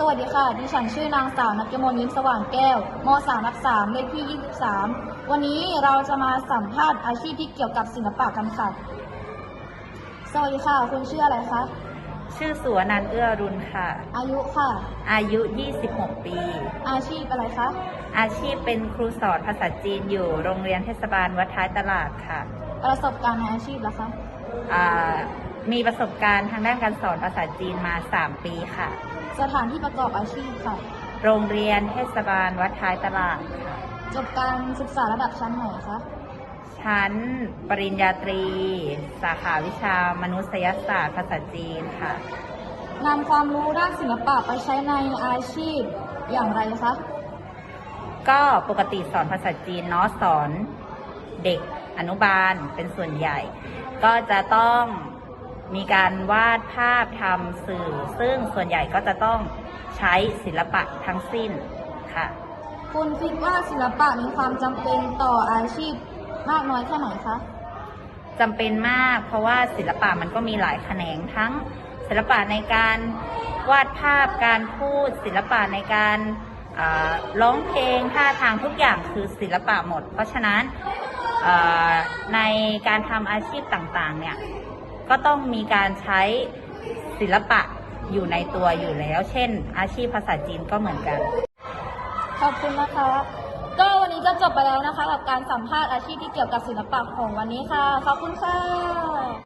สวัสดีค่ะ ดิฉันชื่อนางสาวนักมลยิ้มสว่างแก้ว ม 3 รัก3เลขที่ 23 วันนี้เราจะมาสัมภาษณ์อาชีพที่เกี่ยวกับศิลปะกันค่ะ สวัสดีค่ะ คุณชื่ออะไรคะ ชื่อสุวนันท์เอื้ออรุณค่ะ อายุค่ะ อายุ 26 ปี อาชีพอะไรคะ อาชีพเป็นครูสอนภาษาจีนอยู่โรงเรียนเทศบาลวัดท้ายตลาดค่ะ ประสบการณ์ในอาชีพล่ะคะอ่ามีประสบการณ์ทางด้านการสอนภาษาจีนมา 3 ปีค่ะ สถานที่ประกอบอาชีพค่ะ โรงเรียนเทศบาลวัดท้ายตลาดค่ะจบการศึกษาระดับชั้นไหนคะชั้นปริญญาตรี สาขาวิชามนุษยศาสตร์ภาษาจีนค่ะนำความรู้ด้านศิลปะไปใช้ในอาชีพอย่างไรคะก็ปกติสอนภาษาจีนเนาะสอนเด็ก อนุบาลเป็นส่วนใหญ่ ก็จะต้องมีการวาดภาพทำสื่อ ซึ่งส่วนใหญ่ก็จะต้องใช้ศิลปะทั้งสิ้นค่ะ คุณคิดว่าศิลปะมีความจำเป็นต่ออาชีพมากน้อยแค่ไหนคะจำเป็นมาก เพราะว่าศิลปะมันก็มีหลายแขนงทั้งศิลปะในการวาดภาพการพูด ศิลปะในการอ่าร้องเพลงท่าทางทุกอย่างคือศิลปะหมด เพราะฉะนั้นอ่า ในการทำอาชีพต่างๆ เนี่ย ก็ต้องมีการใช้ศิลปะอยู่ในตัวอยู่แล้ว เช่น อาชีพภาษาจีนก็เหมือนกัน ขอบคุณนะคะ ก็วันนี้ก็จบไปแล้วนะคะ กับการสัมภาษณ์อาชีพที่เกี่ยวกับศิลปะของวันนี้ค่ะ ขอบคุณค่ะ